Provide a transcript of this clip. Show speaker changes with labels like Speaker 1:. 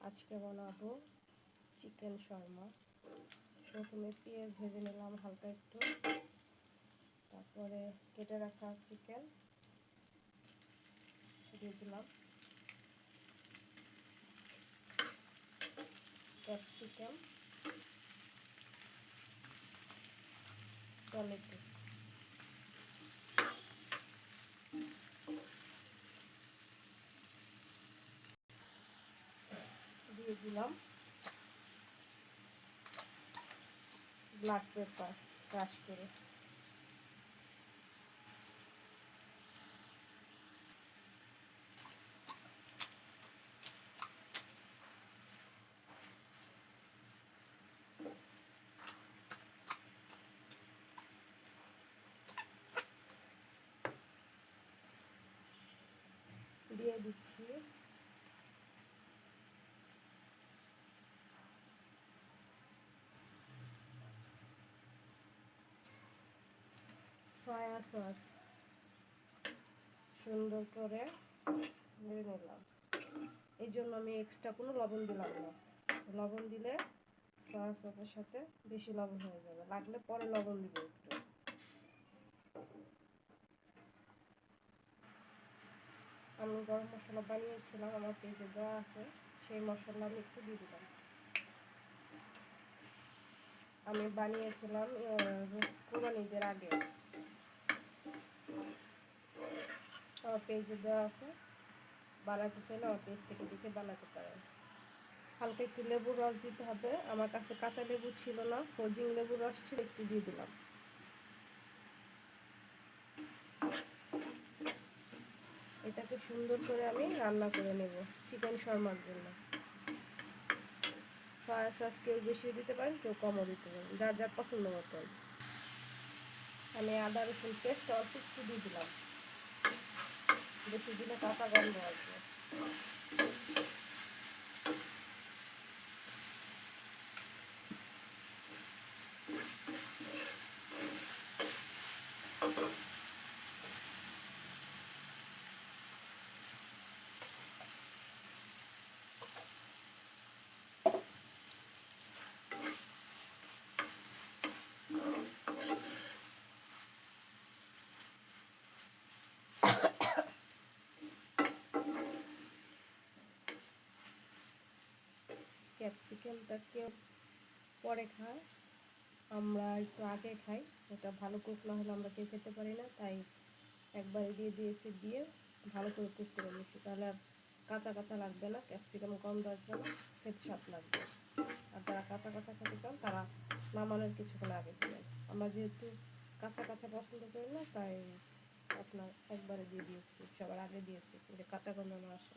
Speaker 1: আজকে বানাবো চিকেন শর্মা। প্রথমে পেঁয়াজ ভেজে নিলাম হালকা একটু। তারপরে কেটে রাখা চিকেন। দিয়ে দিলাম ক্যাপসিকাম। টমেটো দিলাম। ব্ল্যাক পেপার ক্রাশ করে দিয়ে দিচ্ছি সয়া সস সুন্দর করে নিয়ে নিলাম। এই জন্য আমি এক্সট্রা কোনো লবণ দিলাম না। লবণ দিলে সয়া সসের সাথে বেশি লবণ হয়ে যাবে। লাগলে পরে লবণ দিব একটু। আমি গরম মশলা বানিয়েছিলাম, আমার পেজে দেওয়া আছে, সেই মশলা আমি একটু দিয়ে দিলাম। আমি বানিয়েছিলাম কোরবানিদের আগে। পেজে দেওয়া আছে। বানাতে চাইলে আমার পেজ থেকে দেখে বানাতে পারেন। হালকা একটু লেবুর রস দিতে হবে। আমার কাছে কাঁচা লেবু ছিল না ফ্রোজিং লেবুর রস ছিল, একটু দিয়ে দিলাম। এটাকে সুন্দর করে আমি রান্না করে নেব চিকেন শর্মার জন্য। সয়া সস কেউ বেশি দিতে পারেন, কেউ কমও দিতে পারেন যার যার পছন্দ মতো আমি আদা রসুন পেস্ট অল্প একটু দিয়ে দিলাম। বেশি দিলে কাঁচা গন্ধ আসবে। ক্যাপসিকামটা কেউ পরে খায়, আমরা একটু আগে খাই, ওটা ভালো কুক না হলে আমরা কেউ খেতে পারি না, তাই একবারে দিয়ে দিয়েছি, দিয়ে ভালো করে কুক করে নিচ্ছি তাহলে আর কাঁচা কাঁচা লাগবে না, ক্যাপসিকাম কম আসবে না, খেতে স্বাদ লাগবে। আর যারা কাঁচা কাঁচা খেতে চান, তারা নামানোর কিছুক্ষণ আগে দিলেন আমরা যেহেতু কাঁচা কাঁচা পছন্দ করি না, তাই আপনার একবারে দিয়ে দিয়েছি, সবার আগে দিয়েছি, যে কাঁচা গন্ধ না আসে।